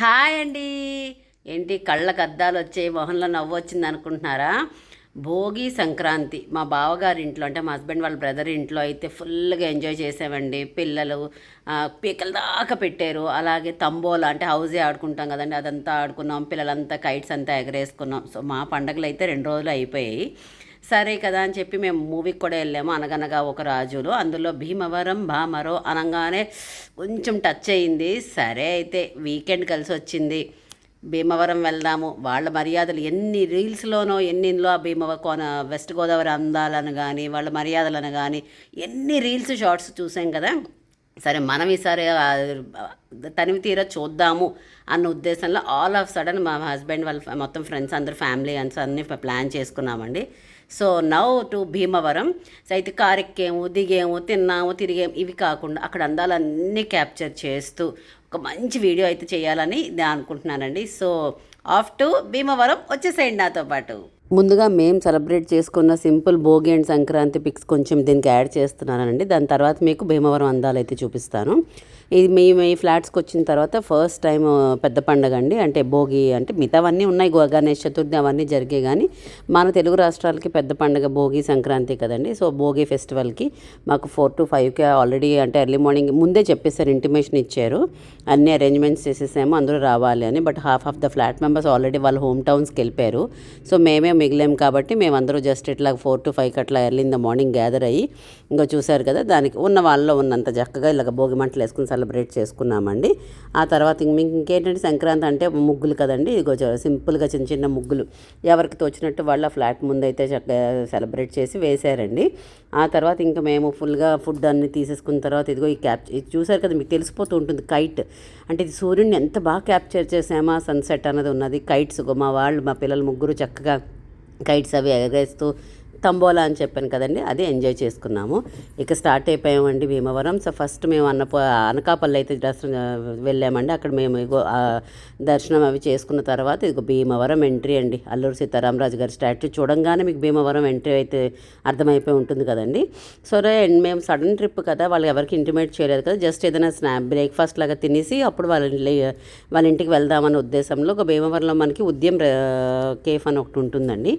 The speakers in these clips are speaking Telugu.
హాయ్ అండి. ఏంటి కళ్ళకు అద్దాలు వచ్చే మొహంలో నవ్వు వచ్చింది అనుకుంటున్నారా? భోగి సంక్రాంతి. మా బావగారి ఇంట్లో అంటే మా హస్బెండ్ వాళ్ళ బ్రదర్ ఇంట్లో అయితే ఫుల్గా ఎంజాయ్ చేసామండి పిల్లలు పీకల దాకా పెట్టారు. అలాగే తంబోలా అంటే హౌజే ఆడుకుంటాం కదండి అదంతా ఆడుకున్నాం. పిల్లలంతా కైట్స్ అంతా ఎగరేసుకున్నాం. సో మా పండగలు అయితే రెండు రోజులు అయిపోయాయి. సరే కదా అని చెప్పి మేము మూవీకి కూడా వెళ్ళాము. అనగనగా ఒక రాజులు. అందులో భీమవరం భామరో అనగానే కొంచెం టచ్ అయింది. సరే అయితే వీకెండ్ కలిసి వచ్చింది. భీమవరం వెళ్దాము. వాళ్ళ మర్యాదలు ఎన్ని రీల్స్లోనో ఎన్నిలో ఆ భీమవ కోన వెస్ట్ గోదావరి అందాలను కానీ వాళ్ళ మర్యాదలను కానీ ఎన్ని రీల్స్ షార్ట్స్ చూసాం కదా. సరే మనం ఈసారి తనివి తీరా చూద్దాము అన్న ఉద్దేశంలో ఆల్ ఆఫ్ సడన్ మా హస్బెండ్ వాళ్ళ మొత్తం ఫ్రెండ్స్ అందరు ఫ్యామిలీ అండ్స్ అన్ని ప్లాన్ చేసుకున్నామండి. So now to Bhimavaram. So అయితే కారు ఎక్కాము దిగాము తిన్నాము తిరిగాము ఇవి కాకుండా అక్కడ అందాలన్నీ క్యాప్చర్ చేస్తూ ఒక మంచి వీడియో అయితే చేయాలని నేను అనుకుంటున్నానండి. సో ఆఫ్ టు భీమవరం వచ్చేసేయండి నాతో పాటు. ముందుగా మేము సెలబ్రేట్ చేసుకున్న simple Bhogi and Sankranti pics కొంచెం దీనికి యాడ్ చేస్తున్నానండి. దాని తర్వాత మీకు భీమవరం అందాలు అయితే చూపిస్తాను. ఇది మేము ఈ ఫ్లాట్స్కి వచ్చిన తర్వాత ఫస్ట్ టైం పెద్ద పండగ అండి. అంటే భోగి అంటే మిగతావన్నీ ఉన్నాయి. గో- గణేష్ చతుర్థి అవన్నీ జరిగే కానీ మన తెలుగు రాష్ట్రాలకి పెద్ద పండగ భోగి సంక్రాంతి కదండి. సో భోగి ఫెస్టివల్కి మాకు ఫోర్ టు ఫైవ్కి ఆల్రెడీ అంటే ఎర్లీ మార్నింగ్ ముందే చెప్పేశారు ఇంటిమేషన్ ఇచ్చారు. అన్ని అరేంజ్మెంట్స్ చేసేసాము అందరూ రావాలి అని. But half of the flat members already వాళ్ళ హోమ్ టౌన్స్కి వెళ్ళిపోయారు. సో మేమే మిగిలాం కాబట్టి మేమందరూ జస్ట్ ఇట్లా ఫోర్ టు ఫైవ్కి అట్లా early in the morning gather అయ్యి ఇంకా చూశారు కదా దానికి ఉన్న వాళ్ళలో ఉన్నంత చక్కగా ఇలాగ భోగి మంటలు వేసుకుని సెలబ్రేట్ చేసుకున్నామండి. ఆ తర్వాత మీకు ఇంకేంటంటే సంక్రాంతి అంటే ముగ్గులు కదండి. ఇగో సింపుల్గా చిన్న చిన్న ముగ్గులు. ఎవరికి తోచినట్టు వాళ్ళ ఫ్లాట్ ముందైతే చక్కగా సెలబ్రేట్ చేసి వేశారండి. ఆ తర్వాత ఇంకా మేము ఫుల్గా ఫుడ్ అన్ని తీసేసుకున్న తర్వాత ఇదిగో ఈ క్యాప్ ఇది చూసారు కదా మీకు తెలిసిపోతూ ఉంటుంది కైట్. అంటే ఇది సూర్యుడిని ఎంత బాగా క్యాప్చర్ చేసామా సన్సెట్ అన్నది ఉన్నది. కైట్స్ మా వాళ్ళు మా పిల్లలు ముగ్గురు చక్కగా కైట్స్ అవి ఎగరేస్తూ తంబోలా అని చెప్పాను కదండి అది ఎంజాయ్ చేసుకున్నాము. ఇక స్టార్ట్ అయిపోయామండి భీమవరం. సో ఫస్ట్ మేము అన్నప అనకాపల్లి అయితే దర్శనం వెళ్ళామండి. అక్కడ మేము దర్శనం అవి చేసుకున్న తర్వాత ఇదిగో భీమవరం ఎంట్రీ అండి. అల్లూరు సీతారామరాజు గారి స్టాట్యూ చూడంగానే మీకు భీమవరం ఎంట్రీ అయితే అర్థమైపోయి ఉంటుంది కదండి. సో మేము సడన్ ట్రిప్ కదా వాళ్ళు ఎవరికి ఇంటిమేట్ చేయలేదు కదా జస్ట్ ఏదైనా స్నాప్ బ్రేక్ఫాస్ట్ లాగా తినేసి అప్పుడు వాళ్ళ వాళ్ళ ఇంటికి వెళ్దామన్న ఉద్దేశంలో ఒక భీమవరంలో మనకి ఉద్యం కేఫ్ అని ఒకటి ఉంటుందండి.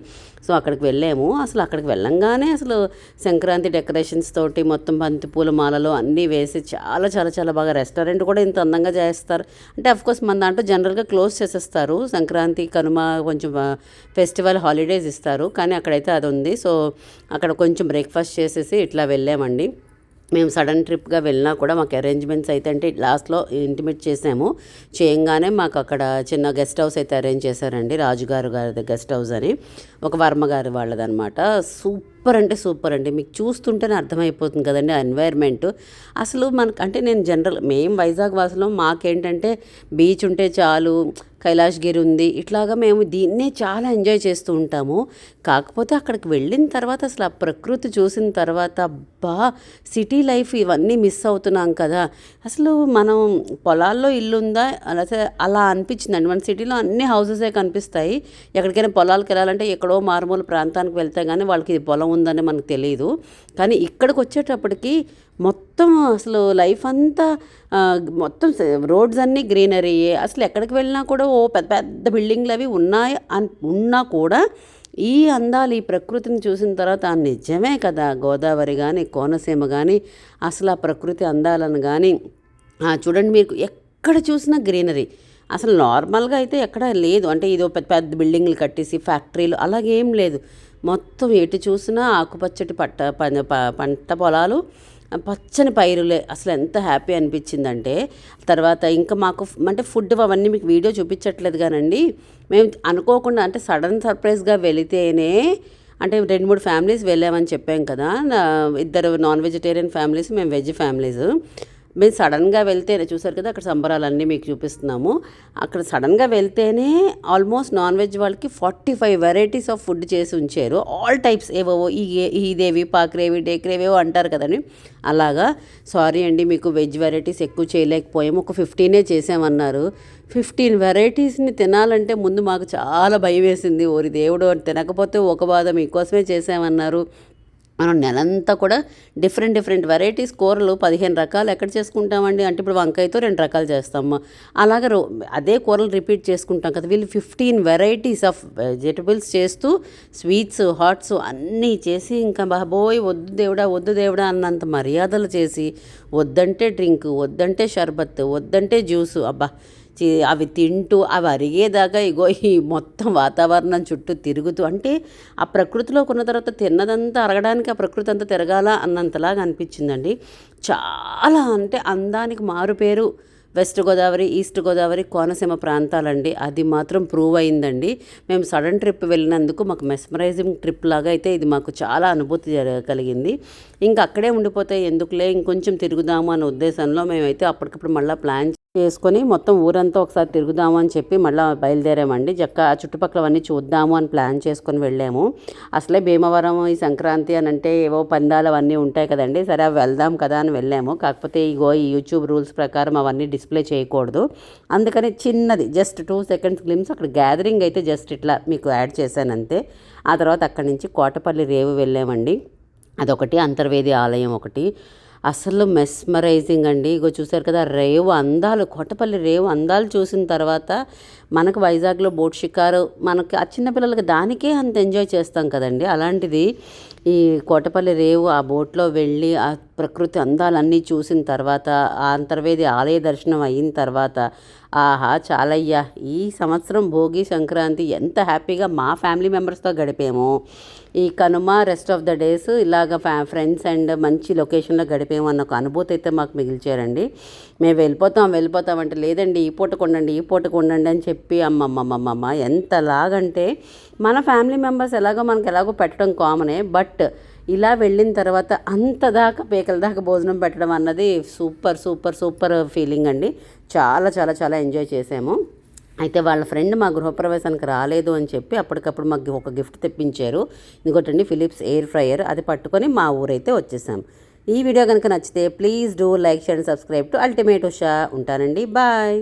సో అక్కడికి వెళ్ళాము. అసలు అక్కడికి వెళ్ళంగానే అసలు సంక్రాంతి డెకరేషన్స్ తోటి మొత్తం బంతి పూల మాలలు అన్నీ వేసి చాలా చాలా చాలా బాగా రెస్టారెంట్ కూడా ఇంత అందంగా చేస్తారు. అంటే అఫ్కోర్స్ మన దాంట్లో జనరల్గా క్లోజ్ చేసేస్తారు. సంక్రాంతి కనుమ కొంచెం ఫెస్టివల్ హాలిడేస్ ఇస్తారు. కానీ అక్కడైతే అది ఉంది. సో అక్కడ కొంచెం బ్రేక్ఫాస్ట్ చేసేసి ఇట్లా వెళ్ళామండి. మేము సడన్ ట్రిప్గా వెళ్ళినా కూడా మాకు అరేంజ్మెంట్స్ అయితే అంటే లాస్ట్లో ఇంటిమేట్ చేసాము. చేయంగానే మాకు అక్కడ చిన్న గెస్ట్ హౌస్ అయితే అరేంజ్ చేశారండి. రాజుగారు గారి గెస్ట్ హౌస్ అని. ఒక వర్మ గారి వాళ్ళదనమాట సూపర్ సూపర్ అంటే సూపర్ అండి. మీకు చూస్తుంటేనే అర్థమైపోతుంది కదండి ఎన్వైర్న్మెంట్ అసలు మనకు అంటే నేను జనరల్ మేము వైజాగ్ వాసులో మాకేంటంటే బీచ్ ఉంటే చాలు కైలాష్గిరి ఉంది ఇట్లాగా మేము దీన్నే చాలా ఎంజాయ్ చేస్తూ ఉంటాము. కాకపోతే అక్కడికి వెళ్ళిన తర్వాత అసలు ఆ ప్రకృతి చూసిన తర్వాత అబ్బా సిటీ లైఫ్ ఇవన్నీ మిస్ అవుతున్నాం కదా. అసలు మనం పొలాల్లో ఇల్లుందా? అలా అలా అనిపించిందండి. మన సిటీలో అన్ని హౌసెసే కనిపిస్తాయి. ఎక్కడికైనా పొలాలకు వెళ్ళాలంటే ఎక్కడో మారుమూల ప్రాంతానికి వెళ్తే కానీ వాళ్ళకి ఇది పొలం ఉందని మనకు తెలియదు కానీ ఇక్కడికి వచ్చేటప్పటికి మొత్తం అసలు లైఫ్ అంతా మొత్తం రోడ్స్ అన్నీ గ్రీనరీ. అసలు ఎక్కడికి వెళ్ళినా కూడా ఓ పెద్ద పెద్ద బిల్డింగ్లు అవి ఉన్నాయి అన్ ఉన్నా కూడా ఈ అందాలు ఈ ప్రకృతిని చూసిన తర్వాత ఆ నిజమే కదా. గోదావరి కానీ కోనసీమ కానీ అసలు ఆ ప్రకృతి అందాలను కానీ చూడండి మీకు ఎక్కడ చూసినా గ్రీనరీ. అసలు నార్మల్గా అయితే ఎక్కడ లేదు. అంటే ఇదో పెద్ద పెద్ద బిల్డింగ్లు కట్టేసి ఫ్యాక్టరీలు అలాగేం లేదు. మొత్తం ఎటు చూసినా ఆకుపచ్చటి పట్ట ప- ప- పంట పొలాలు పచ్చని పైరులే. అసలు ఎంత హ్యాపీ అనిపించిందంటే తర్వాత ఇంకా మాకు అంటే ఫుడ్ అవన్నీ మీకు వీడియో చూపించట్లేదు కానండి. మేము అనుకోకుండా అంటే సడన్ సర్ప్రైజ్గా వెళితేనే అంటే రెండు మూడు ఫ్యామిలీస్ వెళ్ళామని చెప్పాం కదా. ఇద్దరు నాన్ వెజిటేరియన్ ఫ్యామిలీస్ మేము వెజ్ ఫ్యామిలీస్. మేము సడన్గా వెళ్తేనే చూసారు కదా అక్కడ సంబరాలన్నీ మీకు చూపిస్తున్నాము. అక్కడ సడన్గా వెళ్తేనే ఆల్మోస్ట్ నాన్ వెజ్ వాళ్ళకి forty five varieties of food చేసి ఉంచారు. ఆల్ టైప్స్ ఏవో ఈ ఇదేవి పాక్రేవి డేక్రేవేవో అంటారు కదండి. అలాగా సారీ అండి మీకు వెజ్ వెరైటీస్ ఎక్కువ చేయలేకపోయాము ఒక ఫిఫ్టీనే చేసామన్నారు. ఫిఫ్టీన్ వెరైటీస్ని తినాలంటే ముందు మాకు చాలా భయం వేసింది. ఓరి దేవుడు అని తినకపోతే ఒక బాధ మీకోసమే చేసామన్నారు. మనం నెలంతా కూడా డిఫరెంట్ డిఫరెంట్ వెరైటీస్ కూరలు పదిహేను రకాలు ఎక్కడ చేసుకుంటామండి? అంటే ఇప్పుడు వంకాయతో రెండు రకాలు చేస్తాము. అలాగే రో అదే కూరలు రిపీట్ చేసుకుంటాం కదా. వీళ్ళు ఫిఫ్టీన్ వెరైటీస్ ఆఫ్ వెజిటబుల్స్ చేస్తూ స్వీట్స్ హాట్స్ అన్నీ చేసి ఇంకా బాబోయ్ వద్దు దేవుడా వద్దు దేవుడా అన్నంత మర్యాదలు చేసి వద్దంటే డ్రింక్ వద్దంటే షర్బత్ వద్దంటే జ్యూసు అబ్బా అవి తింటూ అవి అరిగేదాకా ఇగో ఈ మొత్తం వాతావరణం చుట్టూ తిరుగుతూ అంటే ఆ ప్రకృతిలో కొన్న తర్వాత తిన్నదంతా అరగడానికి ఆ ప్రకృతి అంతా తిరగాల అన్నంతలాగా అనిపించిందండి. చాలా అంటే అందానికి మారుపేరు వెస్ట్ గోదావరి ఈస్ట్ గోదావరి కోనసీమ ప్రాంతాలండి. అది మాత్రం ప్రూవ్ అయిందండి. మేము సడన్ ట్రిప్ వెళ్ళినందుకు మాకు మెస్మరైజింగ్ ట్రిప్ లాగా అయితే ఇది మాకు చాలా అనుభూతి కలిగింది. ఇంకా అక్కడే ఉండిపోతే ఎందుకులే ఇంకొంచెం తిరుగుదాము అనే ఉద్దేశంలో మేమైతే అప్పటికప్పుడు మళ్ళీ ప్లాన్ చేసుకొని మొత్తం ఊరంతా ఒకసారి తిరుగుదాము అని చెప్పి మళ్ళీ బయలుదేరామండి. జక్క ఆ చుట్టుపక్కలవన్నీ చూద్దాము అని ప్లాన్ చేసుకొని వెళ్ళాము. అసలే భీమవరం ఈ సంక్రాంతి అని అంటే ఏవో పందాలు అవన్నీ ఉంటాయి కదండి. సరే అవి వెళ్దాం కదా అని వెళ్ళాము. కాకపోతే ఇగో ఈ యూట్యూబ్ రూల్స్ ప్రకారం అవన్నీ డిస్ప్లే చేయకూడదు. అందుకని చిన్నది జస్ట్ టూ సెకండ్స్ గ్లిమ్స్ అక్కడ గ్యాదరింగ్ అయితే జస్ట్ ఇట్లా మీకు యాడ్ చేశాను అంతే. ఆ తర్వాత అక్కడి నుంచి కోటపల్లి రేవు వెళ్ళామండి. అదొకటి అంతర్వేది ఆలయం ఒకటి. అసలు మెస్మరైజింగ్ అండి. ఇగో చూసారు కదా రేవు అందాలు కొట్టపల్లి రేవు అందాలు చూసిన తర్వాత మనకు వైజాగ్లో బోట్ షికారు మనకి ఆ చిన్నపిల్లలకి దానికే అంత ఎంజాయ్ చేస్తాం కదండి. అలాంటిది ఈ కోటపల్లి రేవు ఆ బోట్లో వెళ్ళి ఆ ప్రకృతి అందాలన్నీ చూసిన తర్వాత ఆ అంతర్వేది ఆలయ దర్శనం అయిన తర్వాత ఆహా చాలయ్యా. ఈ సంవత్సరం భోగి సంక్రాంతి ఎంత హ్యాపీగా మా ఫ్యామిలీ మెంబర్స్తో గడిపాము. ఈ Kanuma rest of the days ఇలాగ ఫ్యా ఫ్రెండ్స్ అండ్ మంచి లొకేషన్లో గడిపాము అన్న ఒక అనుభూతి అయితే మాకు మిగిల్చారండి. మేము వెళ్ళిపోతాం వెళ్ళిపోతాం అంటే లేదండి ఈ పూట కొండండి ఈ పూట కొండండి అని చెప్పి అమ్మమ్మమ్మమ్మ ఎంతలాగంటే మన ఫ్యామిలీ మెంబర్స్ ఎలాగో మనకు ఎలాగో పెట్టడం కామనే బట్ ఇలా వెళ్ళిన తర్వాత అంత దాకా పేకల దాకా భోజనం పెట్టడం అన్నది సూపర్ సూపర్ సూపర్ ఫీలింగ్ అండి. చాలా చాలా చాలా ఎంజాయ్ చేసాము అయితే వాళ్ళ ఫ్రెండ్ మా గృహప్రవేశానికి రాలేదు అని చెప్పి అప్పటికప్పుడు మాకు ఒక గిఫ్ట్ తెప్పించారు. ఇంకోటండి ఫిలిప్స్ ఎయిర్ ఫ్రయర్ అది పట్టుకొని మా ఊరైతే వచ్చేసాం. ఈ వీడియో కనుక నచ్చితే please do like share and subscribe to ultimate Usha. ఉంటానండి. బాయ్